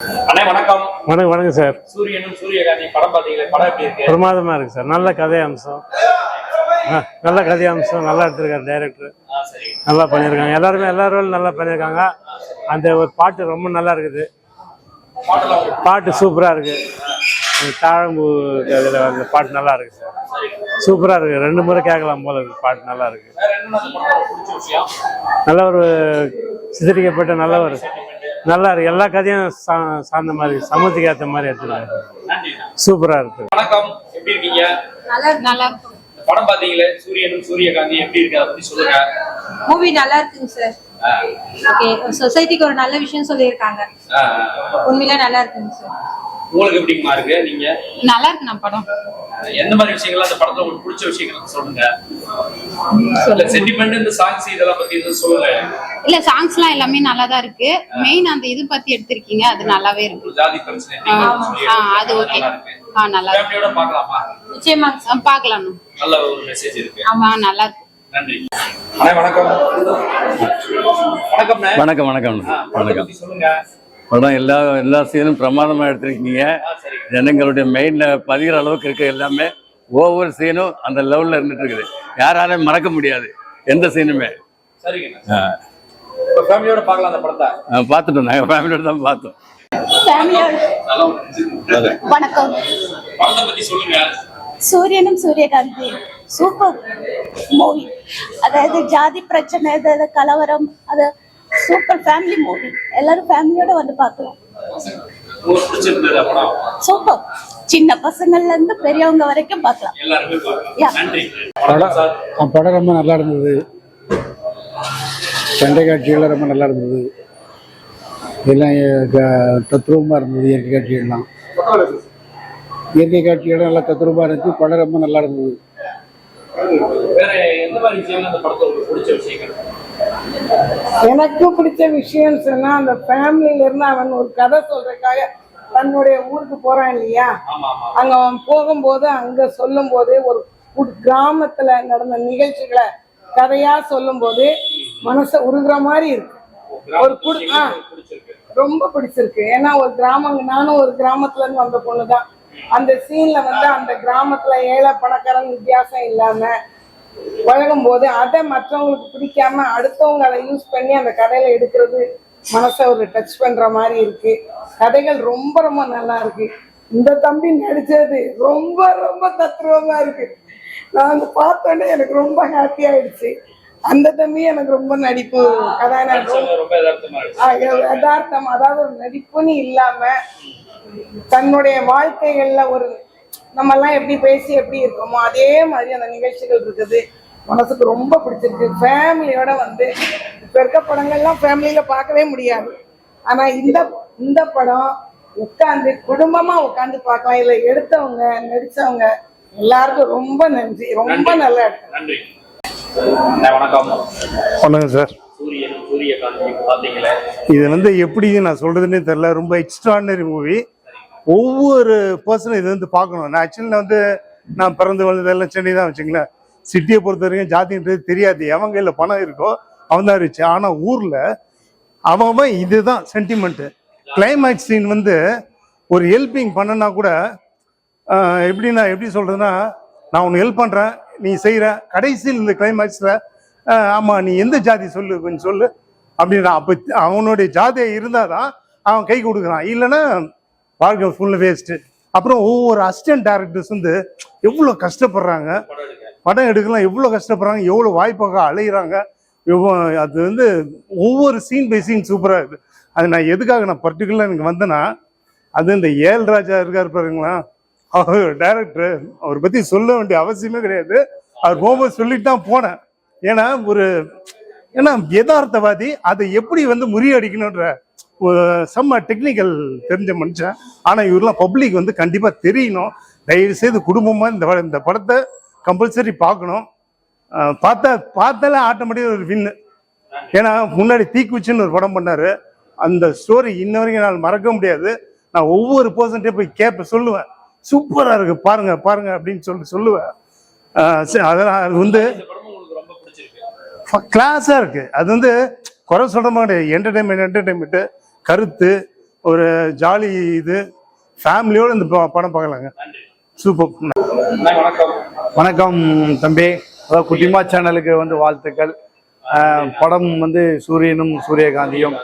அண்ணே வணக்கம். வணக்கம் வணக்கம் சார். சூரியனும் சூரியகாந்தி படம் பாத்தீங்களா படம் எப்படி இருக்கு? பிரமாதமா இருக்கு சார். நல்ல கதை அம்சம் நல்ல கதை அம்சம் நல்லா எடுத்திருக்காரு டைரக்டர் நல்லா பண்ணியிருக்காங்க. எல்லாருமே எல்லாரும் நல்லா பண்ணியிருக்காங்க. அந்த ஒரு பாட்டு ரொம்ப நல்லா இருக்குது. பாட்டு சூப்பரா இருக்கு. தாழம்பூ இதில் அந்த பாட்டு நல்லா இருக்கு சார். சரி. சூப்பரா இருக்கு. ரெண்டு முறை கேட்கலாம் போல இருக்கு. பாட்டு நல்லா இருக்கு. நல்ல ஒரு சித்தரிக்கப்பட்ட நல்ல ஒரு நல்லா இருக்கு. எல்லா கதையும் சா- சார்ந்த மாதிரி சமத்துக்கு ஏற்ற மாதிரி எடுத்துருக்காரு சூப்பரா இருக்கு. வணக்கம். எப்படி இருக்கீங்க? நல்லா நல்லா இருக்கும் இந்த படம் பாத்தீங்களே சூரியனும் சூரியகாந்தி எப்படி இருக்கு? அதை பத்தி சொல்லுங்க. மூவி நல்லா இருக்குங்க சார் ஓகே சொசைட்டிக்கு ஒரு நல்ல விஷயம் சொல்லியிருக்காங்க. உண்மையில நல்லா இருக்குங்க சார் உங்களுக்கு எப்படிமா இருக்கு? நீங்க? நல்லா இருக்கு நம்ம படம். எந்த மாதிரி விஷயங்கள் அந்த படத்துல உங்களுக்கு பிடிச்ச விஷயங்கள் சொல்லுங்க. இல்ல சாங்ஸ் இதெல்லாம் பத்தி எதுவும் சொல்லுங்க இல்ல சாங்ஸ்லாம் எல்லாமே நல்லா தான் இருக்கு. மெயின் அந்த இது பத்தி எடுத்திருக்கீங்க அது நல்லாவே இருக்கு. அது ஓகே நல்லா இருக்கு. ஆ நல்லா நிச்சயமா இருக்கு. ஆமா நல்லா இருக்கு. வணக்கம். வணக்கம் வணக்கம் படம் எல்லா எல்லா சீனும் பிரமாதமாக எடுத்திருக்கீங்க. ஜனங்களுடைய மெயினில் பதிகிற அளவுக்கு இருக்க எல்லாமே ஒவ்வொரு சீனும் அந்த லெவலில் இருந்துட்டு இருக்குது. யாராலையும் மறக்க முடியாது. எந்த சீனுமே. ஃபேமிலியோட பார்க்கலாம் அந்த படத்தை. பார்த்துட்டோம். நாங்கள் ஃபேமிலியோட தான் பார்த்தோம். வணக்கம். படத்தை பத்தி சொல்லுங்க. சூரியனும் சூரியகாந்தி. சூப்பர் மூவி அதாவது ஜாதி பிரச்சனை அதாவது கலவரம் அது சூப்பர் ஃபேமிலி மூவி எல்லாரும் ஃபேமிலியோட வந்து பார்க்கலாம். சூப்பர் சின்ன பசங்கள்ல இருந்து பெரியவங்க வரைக்கும் பார்க்கலாம். எல்லாருமே பார்க்கலாம். Yeah. நன்றி. வணக்கம் சார். ஆ, படம் ரொம்ப நல்லா இருந்தது. சண்டை காட்சிகள் ரொம்ப நல்லா இருந்தது. எல்லாம் தத்ரூபமாக இருந்தது இயற்கை காட்சிகள்லாம். இயற்கை காட்சிகள் நல்லா தத்ரூபமாக இருந்துச்சு படம் ரொம்ப நல்லா இருந்தது. எனக்கு பிடிச்ச விஷயம் சொன்னா அந்த ஃபேமிலில இருந்து அவன் ஒரு கதை சொல்றதுக்காக தன்னுடைய ஊருக்கு போறான் இல்லையா? அங்க போகும்போது அங்க சொல்லும் போது ஒரு கிராமத்துல நடந்த நிகழ்ச்சிகளை கதையா சொல்லும் போது மனசை உருகுற மாதிரி இருக்கு. ஒரு ரொம்ப பிடிச்சிருக்கு. ஏன்னா ஒரு கிராமம் நானும் ஒரு கிராமத்துல இருந்து வந்த பொண்ணு தான் அந்த சீன்ல வந்து அந்த கிராமத்துல ஏழை பணக்காரன் வித்தியாசம் இல்லாம பழகும் போது அதை மற்றவங்களுக்கு பிடிக்காம அடுத்தவங்க அதை யூஸ் பண்ணி அந்த கதையில எடுக்கிறது மனசை ஒரு டச் பண்ற மாதிரி இருக்கு. கதைகள் ரொம்ப ரொம்ப நல்லா இருக்கு. இந்த தம்பி நடிச்சது ரொம்ப ரொம்ப தத்ரூபமா இருக்கு. நான் வந்து பார்த்தோன்னே எனக்கு ரொம்ப ஹாப்பி ஆயிடுச்சு. அந்த தம்பி எனக்கு ரொம்ப நடிப்பு ஆஹ் யதார்த்தம் அதாவது ஒரு நடிப்புன்னு இல்லாம தன்னுடைய வாழ்க்கைகள்ல ஒரு நம்ம எல்லாம் எப்படி பேசி எப்படி இருக்கோமோ அதே மாதிரி அந்த நிகழ்ச்சிகள் இருக்குது. மனசுக்கு ரொம்ப பிடிச்சிருக்கு. ஃபேமிலியோட வந்து இப்ப இருக்க படங்கள்லாம் ஃபேமிலியில பார்க்கவே முடியாது. ஆனா இந்த இந்த படம் உட்காந்து குடும்பமா உட்காந்து பார்க்கலாம். இதுல எடுத்தவங்க நடிச்சவங்க எல்லாருக்கும் ரொம்ப நன்றி. ரொம்ப நல்லா இருக்கு வணக்கம். வணக்கம் சார். சூரியனும் சூரியகாந்தி பாத்தீங்களே இது வந்து எப்படி நான் சொல்றதுன்னே தெரியல. ரொம்ப எக்ஸ்ட்ராடனரி மூவி ஒவ்வொரு பர்சனும் இது வந்து பார்க்கணும். நான் ஆக்சுவலி வந்து நான் பிறந்து வளர்ந்ததெல்லாம் சென்னை தான் வச்சுங்களேன். சிட்டியை பொறுத்த வரைக்கும் ஜாதின்றது தெரியாது. எவன் கையில் பணம் இருக்கோ அவன் தான் இருந்துச்சு ஆனால் ஊரில் அவன் இதுதான் சென்டிமெண்ட்டு கிளைமேக்ஸ் சீன் வந்து ஒரு ஹெல்பிங் பண்ணனா கூட எப்படின்னா எப்படி சொல்கிறதுன்னா நான் உனக்கு ஹெல்ப் பண்ணுறேன் நீ செய்கிற கடைசியில் இந்த கிளைமேக்ஸில் ஆமாம் நீ எந்த ஜாதி சொல்லு கொஞ்சம் சொல்லு. அப்படின்னா அப்போ அவனுடைய ஜாதியை இருந்தாதான் அவன் கை கொடுக்குறான். இல்லைன்னா வாழ்க்கை ஃபுல் வேஸ்ட்டு அப்புறம் ஒவ்வொரு அசிஸ்டன்ட் டேரக்டர்ஸ் வந்து எவ்வளோ கஷ்டப்படுறாங்க. படம் எடுக்கலாம் எவ்வளோ கஷ்டப்படுறாங்க எவ்வளோ வாய்ப்பாக அலையிறாங்க எவ்வளோ அது வந்து ஒவ்வொரு சீன் பை சீன் சூப்பராக இருக்குது அது நான் எதுக்காக நான் பர்டிகுலராக எனக்கு வந்தேன்னா அது இந்த ஏல் ராஜா இருக்கார் பாருங்களா அவர் டைரக்டர் அவரை பற்றி சொல்ல வேண்டிய அவசியமே கிடையாது. அவர் போகும்போது சொல்லிட்டு தான் போனேன். ஏன்னா ஒரு ஏன்னா யதார்த்தவாதி அதை எப்படி வந்து முறியடிக்கணுன்ற செம்ம டெக்னிக்கல் தெரிஞ்ச மனுஷன். ஆனால் இவரெல்லாம் பப்ளிக் வந்து கண்டிப்பாக தெரியணும். தயவு செய்து குடும்பமாக இந்த இந்த படத்தை கம்பல்சரி பார்க்கணும். பார்த்தா பார்த்தாலே ஆட்டோமேட்டிக்காக ஒரு வின்னு. ஏன்னா முன்னாடி தீக்குச்சின்னு ஒரு படம் பண்ணாரு. அந்த ஸ்டோரி இன்ன வரைக்கும் என்னால் மறக்க முடியாது. நான் ஒவ்வொரு பர்சன்ட்டே போய் கேட்பேன் சொல்லுவேன். சூப்பராக இருக்கு. பாருங்க பாருங்க அப்படின்னு சொல்லிட்டு சொல்லுவேன். அதெல்லாம் அது வந்து கிளாஸாக இருக்கு. அது வந்து குறை சொல்ற மாதிரி என்டர்டைன்மெண்ட் என்டர்டைன்மெண்ட்டு கருத்து ஒரு ஜாலி இது. ஃபேமிலியோட இந்த படம் பார்க்கலாங்க. சூப்பர் வணக்கம். வணக்கம் தம்பி. அதாவது குட்டிமா சேனலுக்கு வந்து வாழ்த்துக்கள். படம் வந்து சூரியனும் சூரியகாந்தியும்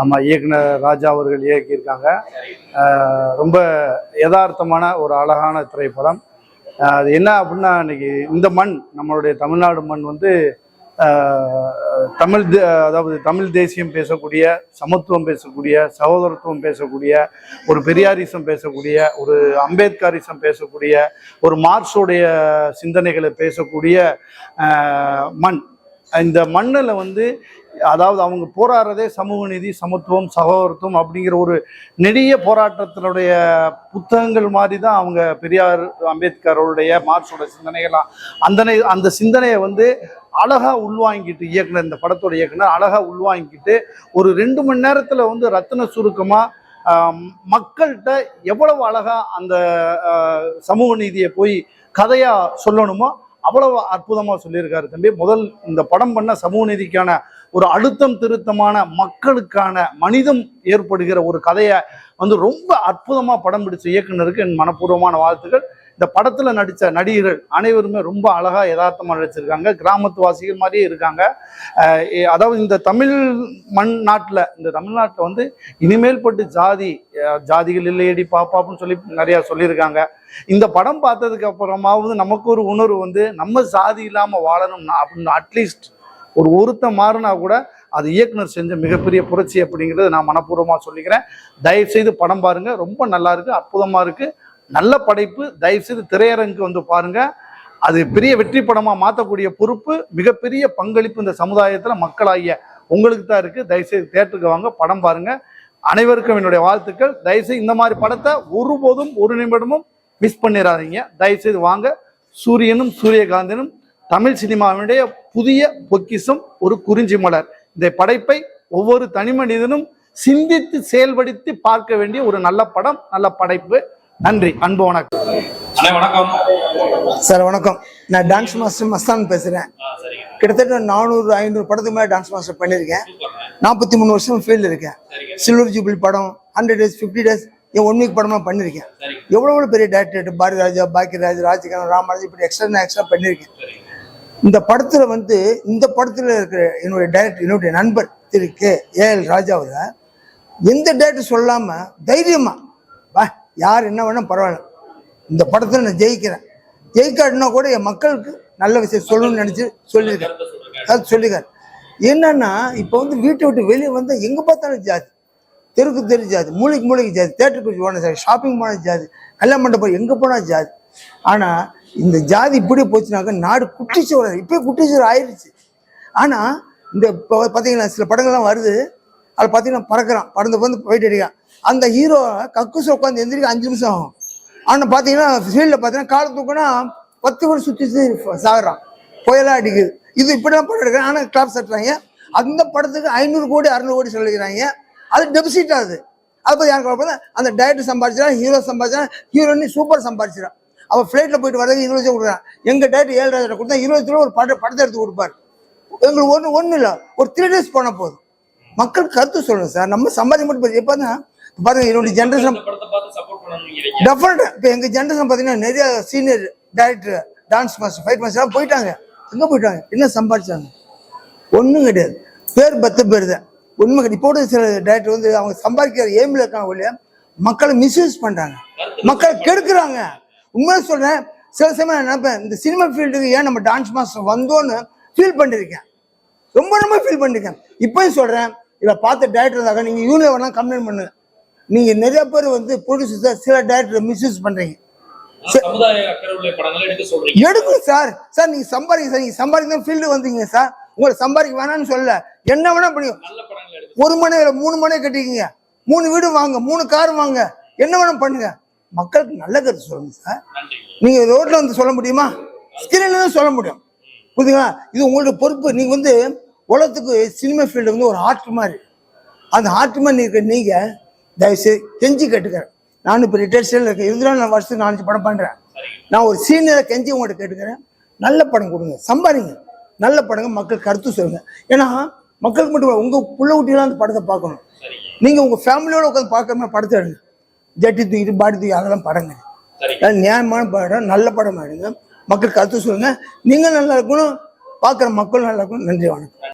ஆமாம் இயக்குனர் ராஜா அவர்கள் இயக்கியிருக்காங்க. ரொம்ப யதார்த்தமான ஒரு அழகான திரைப்படம். அது என்ன அப்படின்னா இன்னைக்கு இந்த மண் நம்மளுடைய தமிழ்நாடு மண் வந்து தமிழ் தே- அதாவது தமிழ் தேசியம் பேசக்கூடிய சமத்துவம் பேசக்கூடிய சகோதரத்துவம் பேசக்கூடிய ஒரு பெரியாரிசம் பேசக்கூடிய ஒரு அம்பேத்கரிசம் பேசக்கூடிய ஒரு மார்க்ஸோடைய சிந்தனைகளை பேசக்கூடிய மண். இந்த மண்ணில் வந்து அதாவது அவங்க போராடுறதே சமூக நீதி சமத்துவம் சகோதரத்துவம் அப்படிங்கிற ஒரு நெடிய போராட்டத்தினுடைய புத்தகங்கள் மாதிரி தான் அவங்க பெரியார் அம்பேத்கருடைய மார்க்ஸோட சிந்தனைகள்லாம். அந்த நே- அந்த சிந்தனையை வந்து அழகாக உள்வாங்கிட்டு இயக்குனர் இந்த படத்தோட இயக்குனர் அழகாக உள்வாங்கிட்டு ஒரு ரெண்டு மணி நேரத்தில் வந்து ரத்தின சுருக்கமாக மக்கள்கிட்ட எவ்வளவு அழகாக அந்த சமூக நீதியை போய் கதையாக சொல்லணுமோ அவ்வளவு அற்புதமாக சொல்லியிருக்காரு தம்பி. முதல் இந்த படம் பண்ண சமூக நீதிக்கான ஒரு அழுத்தம் திருத்தமான மக்களுக்கான மனிதம் ஏற்படுகிற ஒரு கதையை வந்து ரொம்ப அற்புதமாக படம் பிடிச்ச இயக்குனருக்கு என் மனப்பூர்வமான வாழ்த்துக்கள். இந்த படத்தில் நடித்த நடிகர்கள் அனைவருமே ரொம்ப அழகாக யதார்த்தமாக நடிச்சிருக்காங்க. கிராமத்து வாசிகள் மாதிரியே இருக்காங்க. அதாவது இந்த தமிழ் மண் நாட்டில் இந்த தமிழ்நாட்டில் வந்து இனிமேல் பட்டு ஜாதி ஜாதிகள் இல்லையடி பாப்பாப்புன்னு சொல்லி நிறையா சொல்லியிருக்காங்க. இந்த படம் பார்த்ததுக்கு அப்புறமாவது நமக்கு ஒரு உணர்வு வந்து நம்ம சாதி இல்லாமல் வாழணும்னா அப்படின்னு அட்லீஸ்ட் ஒரு ஒருத்தன் மாறினா கூட அது இயக்குனர் செஞ்ச மிகப்பெரிய புரட்சி அப்படிங்கிறத நான் மனப்பூர்வமாக சொல்லிக்கிறேன். தயவு செய்து படம் பாருங்கள் ரொம்ப நல்லா இருக்குது அற்புதமாக இருக்குது நல்ல படைப்பு தயவு செய்து திரையரங்குக்கு வந்து பாருங்க. அது பெரிய வெற்றி படமாக மாற்றக்கூடிய பொறுப்பு மிகப்பெரிய பங்களிப்பு இந்த சமுதாயத்தில் மக்களாகிய உங்களுக்கு தான் இருக்குது தயவுசெய்து தேட்டருக்கு வாங்க படம் பாருங்க. அனைவருக்கும் என்னுடைய வாழ்த்துக்கள். தயவுசெய்து இந்த மாதிரி படத்தை ஒருபோதும் ஒரு நிமிடமும் மிஸ் பண்ணிடாதீங்க தயவுசெய்து வாங்க. சூரியனும் சூரியகாந்தனும் தமிழ் சினிமாவினுடைய புதிய பொக்கிஷம் ஒரு குறிஞ்சி மலர். இந்த படைப்பை ஒவ்வொரு தனி மனிதனும் சிந்தித்து செயல்படுத்தி பார்க்க வேண்டிய ஒரு நல்ல படம் நல்ல படைப்பு. நன்றி அன்பு வணக்கம். வணக்கம். சார் வணக்கம். நான் டான்ஸ் மாஸ்டர் மஸ்தான் பேசுகிறேன் கிட்டத்தட்ட நானூறு ஐநூறு படத்துக்கு மேலே டான்ஸ் மாஸ்டர் பண்ணியிருக்கேன். நாற்பத்தி மூணு வருஷம் ஃபீல்டு இருக்கேன். சில்வர் ஜூபிலி படம் ஹண்ட்ரட் டேஸ் ஃபிஃப்டி டேஸ் என் ஒன் வீக் படமாக பண்ணியிருக்கேன். எவ்வளோ எவ்வளோ பெரிய டேரக்டர் பாரதி ராஜா பாக்கியராஜ் ராஜகாந்த் ராமராஜ் இப்படி எக்ஸ்ட்ரா எக்ஸ்ட்ரா பண்ணியிருக்கேன். இந்த படத்தில் வந்து இந்த படத்தில் இருக்கிற என்னுடைய டைரக்டர் என்னுடைய நண்பர் திரு கே ஏஎல் ராஜா அவர் எந்த டேரக்டர் சொல்லாமல் தைரியமாக வா யார் என்ன வேணால் பரவாயில்ல. இந்த படத்தில் நான் ஜெயிக்கிறேன். ஜெயிக்காட்டினா கூட என் மக்களுக்கு நல்ல விஷயம் சொல்லணும்னு நினச்சி சொல்லியிருக்கேன். அது சொல்லிக்காரு என்னன்னா இப்போ வந்து வீட்டை விட்டு வெளியே வந்து எங்கே பார்த்தாலும் ஜாதி. தெருக்கு தெரு ஜாதி மூளைக்கு மூளைக்கு ஜாதி தேட்டருக்கு போன ஜாதி ஷாப்பிங் போன ஜாதி கல்யாண மண்டபம் எங்கே போனால் ஜாதி. ஆனால் இந்த ஜாதி இப்படி போச்சுனாக்க நாடு குட்டிச்சுவர் இப்போ குட்டிச்சுவர் ஆயிடுச்சு. ஆனால் இந்த இப்போ பார்த்தீங்கன்னா சில படங்கள்லாம் வருது. அதில் பார்த்தீங்கன்னா பறக்கிறான். பறந்து பறந்து போயிட்டு அடிக்கான் அந்த ஹீரோ கக்குசு உட்காந்து எந்திரிக்க அஞ்சு நிமிஷம் ஆகும். ஆனால் பார்த்தீங்கன்னா ஃபீல்டில் பார்த்தீங்கன்னா காலை தூக்கினா பத்து வருஷம் சுற்றி சுற்றி சாகுறான். புயலாக அடிக்குது. இது இப்படிலாம் படம் எடுக்கிறேன் ஆனால் கிளாப் சட்டுறாங்க அந்த படத்துக்கு ஐநூறு கோடி அறுநூறு கோடி செலவிக்கிறாங்க அது டெபிசிட் ஆகுது அதை. பற்றி யாருக்கு பார்த்தா அந்த டைரக்டர் சம்பாதிச்சிடறான் ஹீரோ சம்பாதிச்சான் ஹீரோனி சூப்பர் சம்பாதிச்சிடான் அவள் ஃப்ளைட்டில் போயிட்டு வரதுக்கு இருபது லட்சம் கொடுக்குறான். எங்கள் டைரக்டர் ஏழு ராஜா கொடுத்தா இருபது ஒரு படம் படத்தை எடுத்து கொடுப்பாரு. எங்களுக்கு ஒன்று ஒன்றும் இல்லை. ஒரு த்ரீ டேஸ் போனால் போதும். மக்கள் கருத்து சொல்லணும் சார். நம்ம சம்பாதிக்க மட்டும் எப்போ தான் பாருங்க என்னுடைய ஜென்ரேஷன் டெஃபினட்டா இப்போ எங்க ஜென்ரேஷன் பார்த்தீங்கன்னா நிறைய senior director dance master fight master போயிட்டாங்க. எங்க போயிட்டாங்க? என்ன சம்பாதிச்சாங்க? ஒன்றும் கிடையாது. பேர் பத்து பேர் தான். உண்மை கிடையாது. இப்போ கூட சில டைரக்டர் வந்து அவங்க சம்பாதிக்கிற ஏமில் இருக்காங்க ஒழிய மக்களை மிஸ்யூஸ் பண்றாங்க. மக்களை கெடுக்குறாங்க. உண்மையை சொல்றேன் சில சமயம் நான் நினைப்பேன் இந்த சினிமா ஃபீல்டுக்கு ஏன் நம்ம டான்ஸ் மாஸ்டர் வந்தோன்னு ஃபீல் பண்ணியிருக்கேன் ரொம்ப ரொம்ப ஃபீல் பண்ணிருக்கேன். இப்பயும் சொல்றேன் இதை பார்த்த டேரக்டர் இருந்தாங்க நீங்க யூனியன் வேணா கம்ப்ளைண்ட் பண்ணுங்க. நீங்க நிறைய பேர் வந்து ப்ரொடியூசர் சில டேரக்டர் மிஸ்யூஸ் சொல்றீங்க. எடுக்கும் சார். சார் நீங்க சம்பாதிங்க சார் நீங்க சம்பாதிக்க ஃபீல்டு வந்தீங்க சார். உங்களை சம்பாதிக்க வேணாம்னு சொல்லல. என்ன வேணா எடுக்க ஒரு மனை இல்ல மூணு மனை கட்டிக்கிங்க. மூணு வீடு வாங்க மூணு கார் வாங்க. என்ன வேணா பண்ணுங்க. மக்களுக்கு நல்ல கருத்து சொல்லுங்க சார். நீங்க ரோட்ல வந்து சொல்ல முடியுமா? ஸ்கிரீன்ல சொல்ல முடியும். புரியுதுங்களா? இது உங்களுடைய பொறுப்பு. நீங்க வந்து உலகத்துக்கு சினிமா ஃபீல்டு வந்து ஒரு ஆர்ட் மாதிரி அந்த ஆர்ட் மாதிரி இருக்க நீங்க தயவுசெய்து கெஞ்சி கேட்டுக்கிறேன். நானும் இப்போ ரிட்டையர் ஸ்டைலில் இருக்கேன் இருந்தாலும் நான் வருஷத்துக்கு நாலஞ்சு படம் பண்றேன். நான் ஒரு சீனியரை கெஞ்சி உங்கள்கிட்ட கேட்டுக்கிறேன். நல்ல படம் கொடுங்க. சம்பாதிங்க நல்ல படங்க மக்கள் கருத்து சொல்லுங்க. ஏன்னா மக்களுக்கு மட்டும் இல்ல, உங்க புள்ள குட்டிலாம் அந்த படத்தை பார்க்கணும். சரிங்க நீங்க உங்க ஃபேமிலியோட உட்காந்து பார்க்குற மாதிரி படத்தை எடுங்க. ஜட்டி தூக்கிட்டு பாடி தூக்கி அதெல்லாம் படங்க. நியாயமான படம் நல்ல படம் எடுங்க. மக்கள் கருத்து சொல்லுங்க. நீங்க நல்லா இருக்கணும். பார்க்குற மக்களும் நல்லா இருக்கணும். நன்றி வணக்கம்.